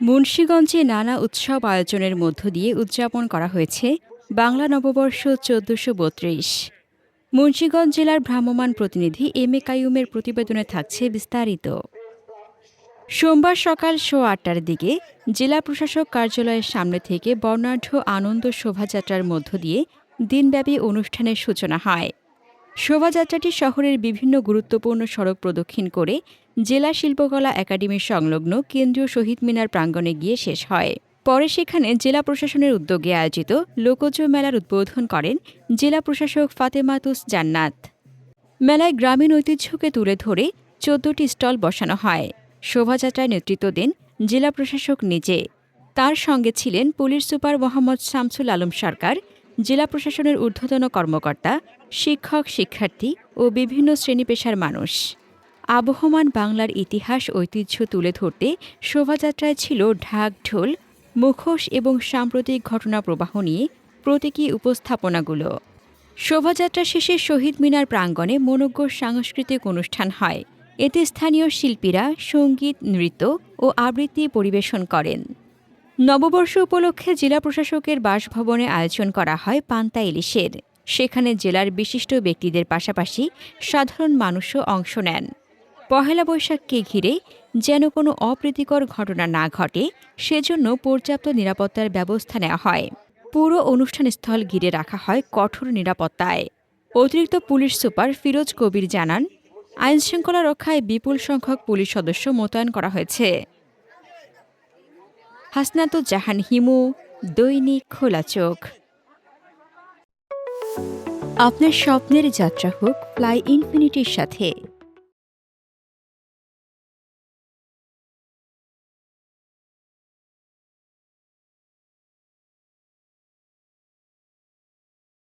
মুন্সীগঞ্জে নানা উৎসব আয়োজনের মধ্য দিয়ে উদযাপন করা হয়েছে বাংলা নববর্ষ চোদ্দশো বত্রিশ। মুন্সীগঞ্জ জেলার ভ্রাম্যমাণ প্রতিনিধি এম এ কাইয়ুমের প্রতিবেদনে থাকছে বিস্তারিত। সোমবার সকাল শো আটটার দিকে জেলা প্রশাসক কার্যালয়ের সামনে থেকে বর্ণাঢ্য আনন্দ শোভাযাত্রার মধ্য দিয়ে দিনব্যাপী অনুষ্ঠানের সূচনা হয়। শোভাযাত্রাটি শহরের বিভিন্ন গুরুত্বপূর্ণ সড়ক প্রদক্ষিণ করে জেলা শিল্পকলা একাডেমির সংলগ্ন কেন্দ্রীয় শহীদ মিনার প্রাঙ্গণে গিয়ে শেষ হয়। পরে সেখানে জেলা প্রশাসনের উদ্যোগে আয়োজিত লোকজ মেলার উদ্বোধন করেন জেলা প্রশাসক ফাতেমাতুস জান্নাত। মেলায় গ্রামীণ ঐতিহ্যকে তুলে ধরে চোদ্দটি স্টল বসানো হয়। শোভাযাত্রায় নেতৃত্ব দেন জেলা প্রশাসক নিজে। তার সঙ্গে ছিলেন পুলিশ সুপার মোহাম্মদ শামসুল আলম সরকার, জেলা প্রশাসনের ঊর্ধ্বতন কর্মকর্তা, শিক্ষক, শিক্ষার্থী ও বিভিন্ন শ্রেণি পেশার মানুষ। আবহমান বাংলার ইতিহাস ঐতিহ্য তুলে ধরতে শোভাযাত্রায় ছিল ঢাক ঢোল, মুখোশ এবং সাম্প্রতিক ঘটনা প্রবাহ নিয়ে প্রতীকী উপস্থাপনাগুলো। শোভাযাত্রা শেষে শহীদ মিনার প্রাঙ্গণে মনোজ্ঞ সাংস্কৃতিক অনুষ্ঠান হয়। এতে স্থানীয় শিল্পীরা সংগীত, নৃত্য ও আবৃত্তি পরিবেশন করেন। নববর্ষ উপলক্ষে জেলা প্রশাসকের বাসভবনে আয়োজন করা হয় পান্তা ইলিশের। সেখানে জেলার বিশিষ্ট ব্যক্তিদের পাশাপাশি সাধারণ মানুষও অংশ নেন। পহেলা বৈশাখকে ঘিরে যেন কোনো অপ্রীতিকর ঘটনা না ঘটে, সেজন্য পর্যাপ্ত নিরাপত্তার ব্যবস্থা নেওয়া হয়। পুরো অনুষ্ঠানস্থল ঘিরে রাখা হয় কঠোর নিরাপত্তায়। অতিরিক্ত পুলিশ সুপার ফিরোজ কবির জানান, আইনশৃঙ্খলা রক্ষায় বিপুল সংখ্যক পুলিশ সদস্য মোতায়েন করা হয়েছে। হাসনাতুজ্জাহান হিমু, দৈনিক খোলা চোখ। আপনার স্বপ্নের যাত্রা হোক, ফ্লাই ইনফিনিটির সাথে।